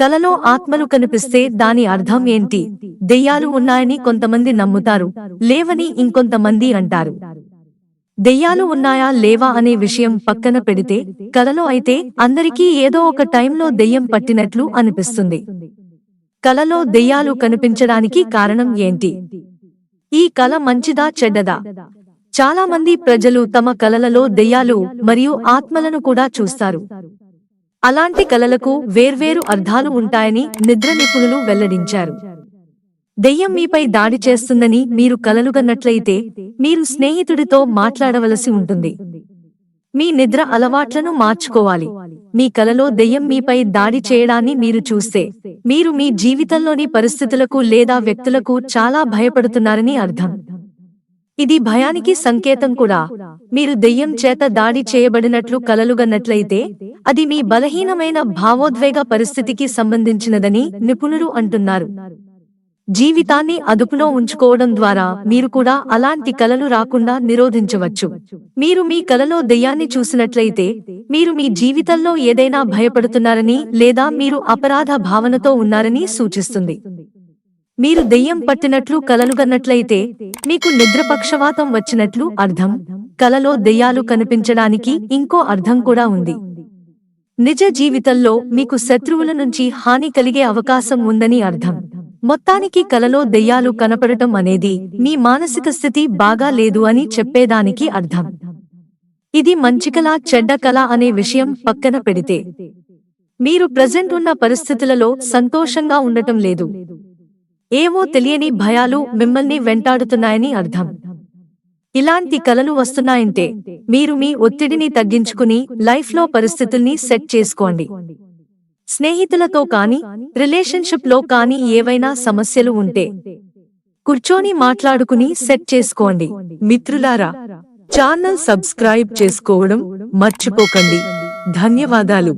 కలలో ఆత్మలు కనిపిస్తే దాని అర్థం ఏంటి? దెయ్యాలు ఉన్నాయని కొంతమంది నమ్ముతారు లేవని ఇంకొంతమంది అంటారు. దెయ్యాలు ఉన్నాయా లేవా అనే విషయం పక్కన పెడితే కలలో అయితే అందరికీ ఏదో ఒక టైంలో దెయ్యం పట్టినట్లు అనిపిస్తుంది. కలలో దెయ్యాలు కనిపించడానికి కారణం ఏంటి? ఈ కల మంచిదా చెడ్డదా? చాలా మంది ప్రజలు తమ కలలలో దెయ్యాలు మరియు ఆత్మలను కూడా చూస్తారు. అలాంటి కలలకు వేర్వేరు అర్థాలు ఉంటాయని నిద్ర నిపుణులు వెల్లడించారు. దెయ్యం మీపై దాడి చేస్తుందని మీరు కలలుగన్నట్లయితే మీరు స్నేహితుడితో మాట్లాడవలసి ఉంటుంది. మీ నిద్ర అలవాట్లను మార్చుకోవాలి. మీ కలలో దెయ్యం మీపై దాడి చేయడాన్ని మీరు చూస్తే మీరు మీ జీవితంలోని పరిస్థితులకు లేదా వ్యక్తులకు చాలా భయపడుతున్నారని అర్థం. ఇది భయానికి సంకేతం కూడా. మీరు దెయ్యం చేత దాడి చేయబడినట్లు కలలుగన్నట్లయితే అది మీ బలహీనమైన భావోద్వేగ పరిస్థితికి సంబంధించినదని నిపుణులు అంటున్నారు. జీవితాన్ని అదుపులో ఉంచుకోవడం ద్వారా మీరు కూడా అలాంటి కలలు రాకుండా నిరోధించవచ్చు. మీరు మీ కలలో దెయ్యాన్ని చూసినట్లయితే మీరు మీ జీవితంలో ఏదైనా భయపడుతున్నారని లేదా మీరు అపరాధ భావనతో ఉన్నారని సూచిస్తుంది. మీరు దెయ్యం పట్టినట్లు కలలుగన్నట్లయితే మీకు నిద్రపక్షవాతం వచ్చినట్లు అర్థం. కలలో దెయ్యాలు కనిపించడానికి ఇంకో అర్థం కూడా ఉంది. నిజ జీవితంలో మీకు శత్రువుల నుంచి హాని కలిగే అవకాశం ఉందని అర్థం. మొత్తానికి కలలో దెయ్యాలు కనపడటం అనేది మీ మానసిక స్థితి బాగా లేదు అని చెప్పేదానికి అర్థం. ఇది మంచి కళ చెడ్డ కళ అనే విషయం పక్కన పెడితే. మీరు ప్రజెంట్ ఉన్న పరిస్థితులలో సంతోషంగా ఉండటం లేదు. ఏవో తెలియని భయాలు మిమ్మల్ని వెంటాడుతున్నాయని అర్థం. ఇలాంటి కలలు వస్తున్నాయంటే మీరు మీ ఒత్తిడిని తగ్గించుకుని లైఫ్లో పరిస్థితుల్ని సెట్ చేసుకోండి. స్నేహితులతో కానీ రిలేషన్షిప్లో కానీ ఏవైనా సమస్యలు ఉంటే కూర్చొని మాట్లాడుకుని సెట్ చేసుకోండి. మిత్రులారా ఛానల్ సబ్స్క్రైబ్ చేసుకోవడం మర్చిపోకండి. ధన్యవాదాలు.